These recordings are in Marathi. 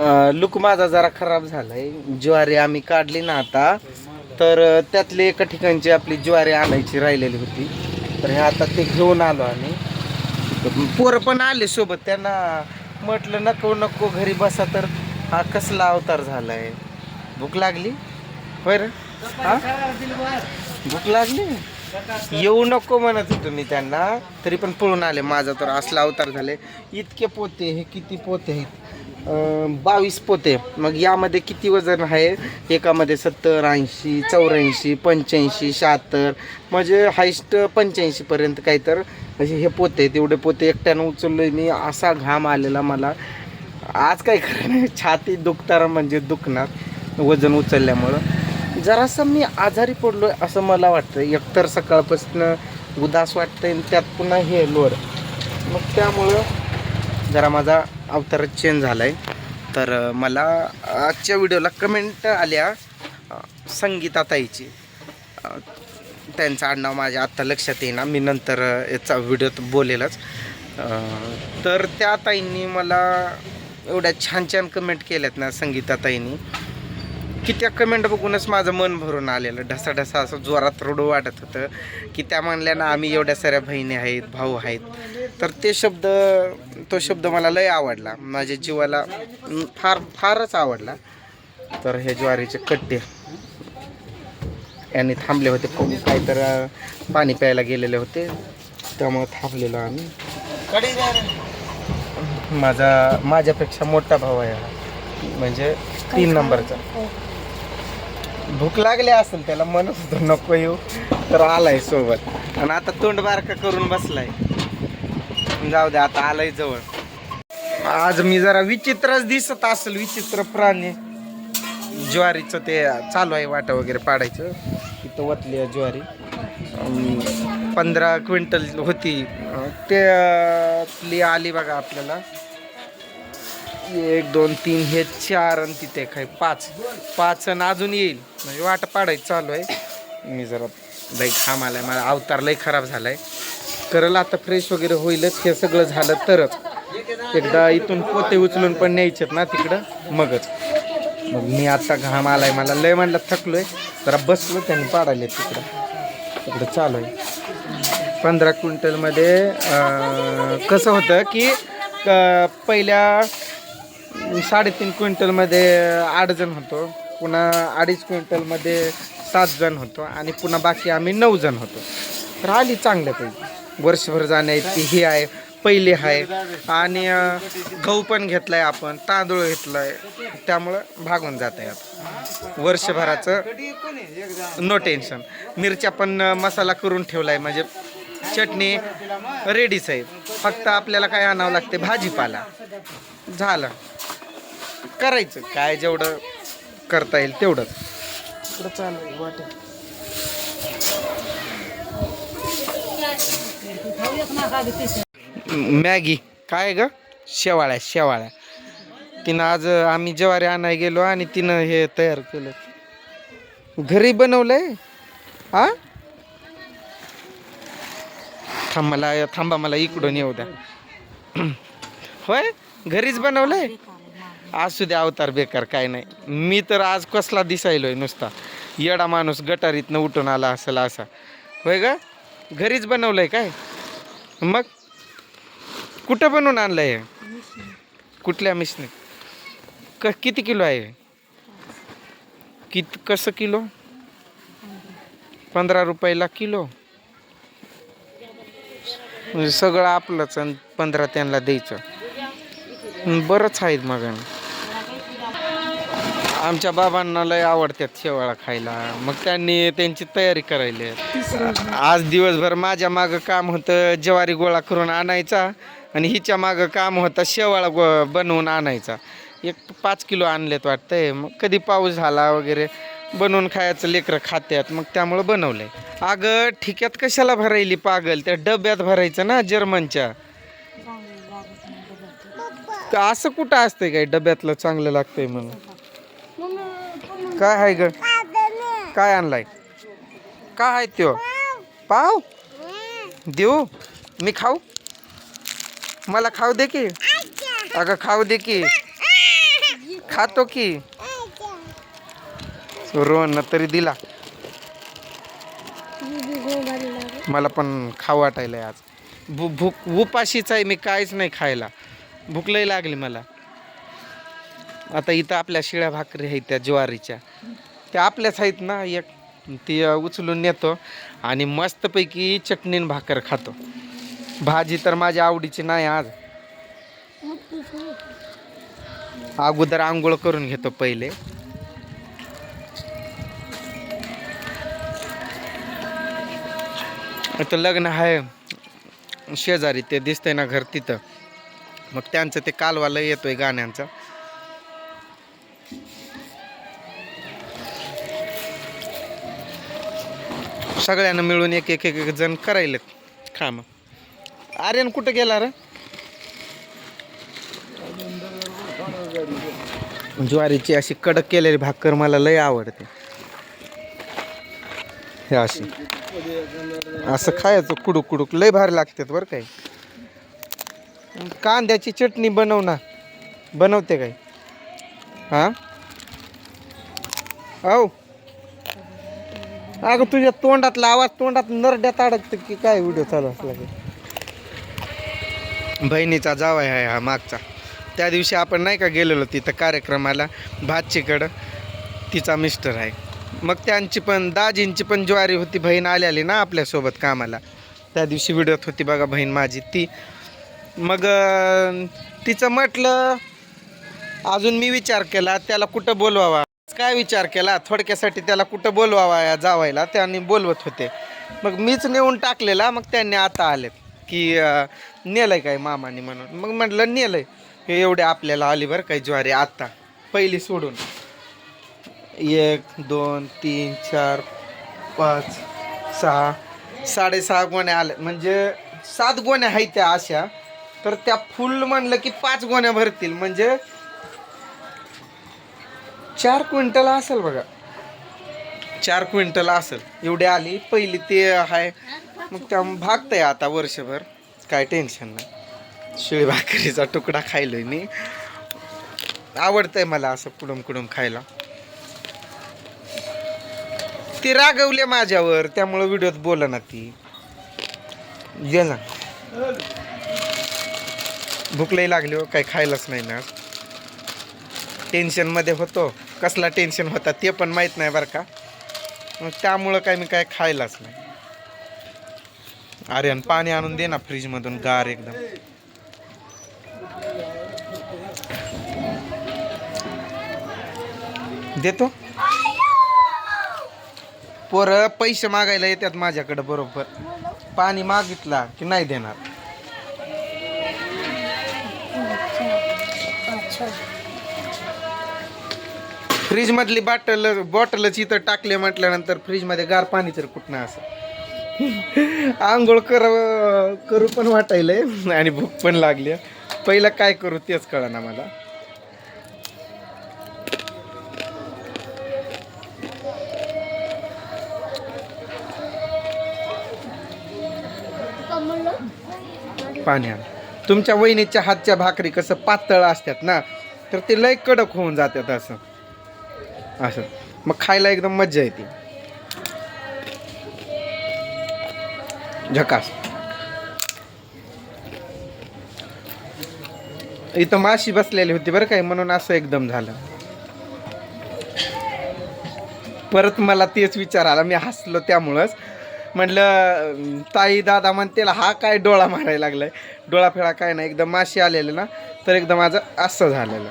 लुक माझा जरा खराब झालाय. ज्वारी आम्ही काढली ना आता तर त्यातली एका ठिकाणची आपली ज्वारी आणायची राहिलेली होती. तर हे आता ते घेऊन आलो आम्ही. पोरं पण आले सोबत त्यांना म्हटलं नको नको घरी बसा तर. हा कसला अवतार झालाय. भूक लागली? होय रे? हा? भूक लागली? येऊ नको म्हणत होतो मी त्यांना तरी पण पळून आले. माझा तर असला अवतार झाले इतके पोते हे किती पोते आहेत. बावीस पोते. मग यामध्ये किती वजन आहे? एकामध्ये सत्तर ऐंशी चौऱ्याऐंशी पंच्याऐंशी शहात्तर. म्हणजे हायस्ट पंच्याऐंशीपर्यंत काही तर असे हे पोते तेवढे पोते एकट्यानं उचललो. मी असा घाम आलेला मला. आज काय खरं नाही छाती दुखताना म्हणजे दुखणार वजन उचलल्यामुळं. जरासं मी आजारी पडलो असं मला वाटतं एकतर सकाळपासून उदास वाटतं आणि त्यात पुन्हा हे लोड. मग त्यामुळं जरा माझा अवतार चेंज झाला आहे तर मला आजच्या व्हिडिओला कमेंट आल्या संगीताताईची त्यांचं आडनाव माझ्या आत्ता लक्षात येईना. मी नंतर याचा व्हिडिओत बोलेलच. तर त्या ताईंनी मला एवढ्या छान छान कमेंट केल्यात ना संगीताताईंनी की त्या कमेंट बघूनच माझं मन भरून आलेलं. ढसा ढसा असं जोरात रडू वाटत होतं की त्या म्हणल्या ना आम्ही एवढ्या साऱ्या बहिणी आहेत भाऊ आहेत. तर ते शब्द तो शब्द मला लय आवडला. माझ्या जीवाला फार फारच आवडला. तर हे ज्वारीचे कट्टे. यांनी थांबले होते कोण काय तर पाणी प्यायला गेलेले होते. त्यामुळे थांबलेलो आम्ही. माझा माझ्यापेक्षा मोठा भाऊ आहे. म्हणजे तीन नंबरचा. भूक लागली असेल त्याला म्हणत होतो नको येऊ. तर आलाय सोबत. आणि आता तोंड बारका करून बसलाय. जाऊ दे आता आलाय जवळ. आज मी जरा विचित्रच दिसत असेल विचित्र प्राणी. ज्वारीचं ते चालू आहे वाटा वगैरे पाडायचं. तिथं वतली आहे ज्वारी. पंधरा क्विंटल होती. ते आली बघा आपल्याला. एक दोन तीन हे चार आणि तिथे काय पाच. पाच आणि अजून येईल. म्हणजे वाट पाडायचं चालू आहे. मी जरा लई घाम आलाय मला अवतार लई खराब झालाय. करल आता फ्रेश वगैरे होईलच. हे सगळं झालं तरच. एकदा इथून पोते उचलून पण न्यायचेत ना तिकडं. मगच. मग मी आता घाम आलाय मला लय म्हणलं थकलोय. जरा बसलो त्यांनी पाडायला तिकडं. तिकडं चालू आहे. पंधरा क्विंटलमध्ये कसं होतं की पहिल्या साडेतीन क्विंटलमध्ये आठ जण होतो. पुन्हा अडीच क्विंटलमध्ये सात जण होतो आणि पुन्हा बाकी आम्ही नऊ जण होतो. तर आली चांगल्यापैकी वर्षभर जाण्याची ही आहे पहिली आहे. आणि गहू पण घेतलाय आपण तांदूळ घेतलाय. त्यामुळं भागून जात आहे आता. वर्षभराचं नो टेन्शन मिरच्या पण मसाला करून ठेवलाय म्हणजे चटणी रेडीच आहे फक्त आपल्याला काय आणावं लागते? भाजीपाला. झालं. करायचं काय जेवढं करता येईल तेवढंच. इकडं चालू आहे वाटेल मॅगी काय ग? शेवाळ्या शेवाळ्या. तिनं आज आम्ही ज्वारी आणाय गेलो आणि तिनं हे तयार केलं. घरी बनवलंय? हा थांब मला थांबा मला इकडून येऊ द्या. होय? घरीच बनवलंय? असू द्या अवतार बेकार काय नाही. मी तर आज कसला दिसायलोय नुसता. येडा माणूस गटारीतनं उठून आला असेल असा. होय ग? घरीच बनवलंय काय? मग? कुठं बनवून आणलं आहे कुठल्या मिशने क किती किलो आहे कित कसं किलो? पंधरा रुपयाला किलो. म्हणजे सगळं आपलंच आणि पंधरा त्यांना द्यायचं. बरंच आहेत मग आमच्या बाबांना लय आवडतात शेवाळा खायला. मग त्यांनी त्यांची तयारी करायली. आहे. आज दिवसभर माझ्या मागं काम होतं ज्वारी गोळा करून आणायचा आणि हिच्या मागं काम होतं शेवाळा गो बनवून आणायचा. एक पाच किलो आणलेत वाटतंय. मग कधी पाऊस झाला वगैरे बनवून खायचं लेकरं खात्यात. मग त्यामुळं बनवलंय. अगं ठिक्यात कशाला भरायली पागल? त्या डब्यात भरायचं ना जर्मनच्या. असं कुठं असतंय काय? डब्यातलं चांगलं लागतंय म्हणून. काय आहे ग? काय आणलाय? काय आहे त्यो? पाव? देऊ? मी खाऊ? मला खाऊ दे की. अगं खाऊ दे की. खातो की. रोहन तरी दिला. मला पण खाऊ वाटायलंय आज. भू भूक उपाशीच आहे मी काहीच नाही खायला. भूक लई लागली मला. आता इथं आपल्या शिळ्या भाकरी आहेत त्या ज्वारीच्या. त्या आपल्याच आहेत ना एक. ती उचलून नेतो आणि मस्तपैकी चटणीन भाकर खातो. भाजी तर माझ्या आवडीची नाही आज. अगोदर आंघोळ करून घेतो पहिले. आता लग्न आहे शेजारी ते दिसतंय ना घर तिथं. मग त्यांचं ते कालवाला येतोय गाण्यांचं. सगळ्यांना मिळून एक एक एक जण करायला खा मग आर्यन कुठं गेला रे? ज्वारीची अशी कडक केलेली भाकर मला लय आवडते. हे अशी. असं खायचं कुडूक कुडूक लय भारी लागतात बरं काय कांद्याची चटणी बनव ना. बनवते काय? हा? औ. अगं तुझ्या तोंडातला आवाज तोंडात नरड्यात अडकतं की काय व्हिडिओ चालू असला की बहिणीचा जावाय आहे हा मागचा. त्या दिवशी आपण नाही का गेलेलो तिथं कार्यक्रमाला भातचीकडं तिचा मिस्टर आहे. मग त्यांची पण दाजींची पण ज्वारी होती बहीण आलेली ना आपल्यासोबत कामाला. त्या दिवशी व्हिडिओत होती बघा बहीण माझी ती. मग तिचं म्हटलं अजून मी विचार केला त्याला कुठं बोलवावा? काय विचार केला? थोडक्यासाठी त्याला कुठं बोलवावा जावायला? त्यांनी बोलवत होते. मग मीच नेऊन टाकलेला मग त्यांनी आता आलेत. की नेलं नेलंय काय मामाने म्हणून? मग म्हटलं नेलंय. हे एवढे आपल्याला आली बरं काय ज्वारी आत्ता पहिली सोडून. एक दोन तीन चार पाच सहा साडेसहा गोण्या आल्या. म्हणजे सात गोण्या आहेत त्या अशा. तर त्या फुल म्हणलं की पाच गोण्या भरतील. म्हणजे चार क्विंटल असेल बघा. चार क्विंटल असेल. एवढी आली पहिली ते आहे मग त्या भागतंय आता वर्षभर. काय टेन्शन नाही. शिळी भाकरीचा तुकडा खायलोय मी. आवडतंय मला असं कुडूम कुडूम खायला. ती रागवले माझ्यावर त्यामुळं व्हिडिओत बोला ना ती. ये ना. भूक लागली हो काही खायलाच नाही ना. टेन्शनमध्ये होतो. कसला टेन्शन होता ते पण माहीत नाही बरं का. मग त्यामुळं काय मी काय खायलाच नाही. आर्यन पाणी आणून दे ना फ्रीजमधून गार एकदम. देतो. पोरं पैसे मागायला येतात माझ्याकडं बरोबर. पाणी मागितला की नाही देणार. फ्रीज मधली बाटल बॉटलच इथं टाकले म्हटल्यानंतर फ्रीजमध्ये गार पाणी तर कुठं असं? आंघोळ कर करू पण वाटायलंय आणि भूक पण लागली. पहिलं काय करू तेच कळना मला. पाण्या तुमच्या वहिनीच्या हातच्या भाकरी कसं पातळ असतात ना तर ते लय कडक होऊन जातात असं. असं. मग खायला एकदम मज्जा येते. झकास. इथं माशी बसलेली होती बरं काय म्हणून असं एकदम झालं. परत मला तेच विचार आला मी हसलो त्यामुळंच. म्हटलं ताई दादा म्हणते हा काय डोळा मारायला लागलाय. डोळा फेळा काय नाही एकदम माशी आलेलं ना तर एकदम माझं असं झालेलं.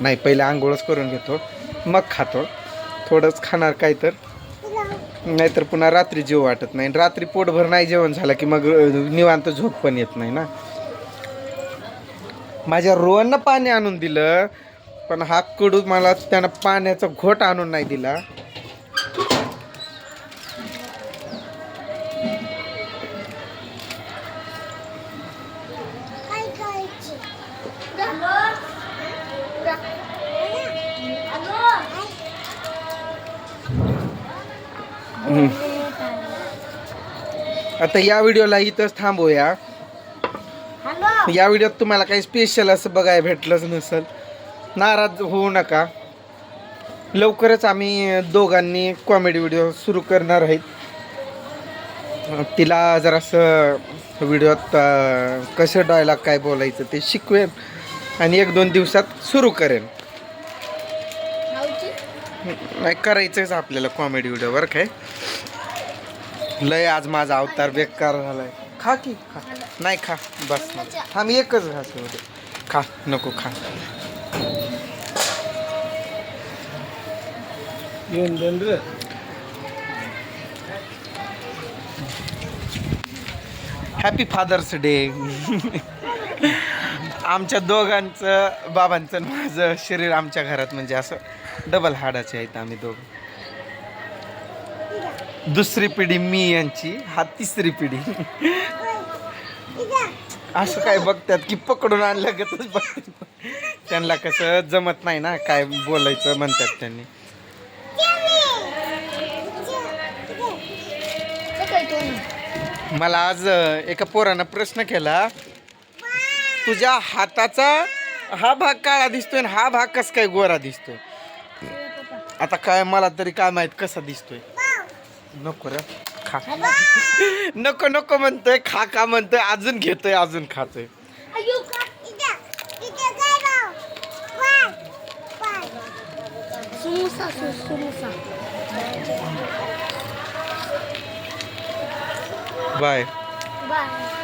नाही पहिले आंघोळच करून घेतो मग खातो. थोडंच खाणार काय तर. नाहीतर पुन्हा रात्री जेव वाटत नाही. रात्री पोटभर नाही जेवण झालं की मग निवांत झोप पण येत नाही ना. माझ्या रोहननं पाणी आणून दिलं पण हा कडू मला त्यानं पाण्याचा घोट आणून नाही दिला. आता या व्हिडिओला इथंच थांबूया. या व्हिडिओत तुम्हाला काही स्पेशल असं बघायला भेटलंच नसेल. नाराज होऊ नका. लवकरच आम्ही दोघांनी कॉमेडी व्हिडिओ सुरू करणार आहेत. तिला जरासं व्हिडिओत कसं डायलॉग काय बोलायचं ते शिकवेन आणि एक दोन दिवसात सुरू करेन. नाही करायचंच आपल्याला कॉमेडी व्हिडिओ बरं काय? लय आज माझा अवतार बेकार झालाय. खा की खा. नाही खा बस हा मी एकच घास होते खा नको खा. येऊन हॅपी फादर्स डे आमच्या दोघांचं बाबांचं माझं शरीर आमच्या घरात म्हणजे असं डबल हाडाचे आहेत आम्ही दोघं. दुसरी पिढी मी यांची हा तिसरी पिढी. असं काय बघतात की पकडून आणलं गतच बघतात. त्यांना कसं जमत नाही ना काय बोलायचं म्हणतात त्यांनी. मला आज एका पोरानं प्रश्न केला. तुझ्या हाताचा हा भाग काळा दिसतोय आणि हा भाग कसा काय गोरा दिसतोय? आता काय मला तरी काय माहीत कसा दिसतोय. नको रे खा. नको नको म्हणतोय खा का म्हणतोय अजून घेतोय अजून खातोय. समोसा समोसा. बाय. बाय.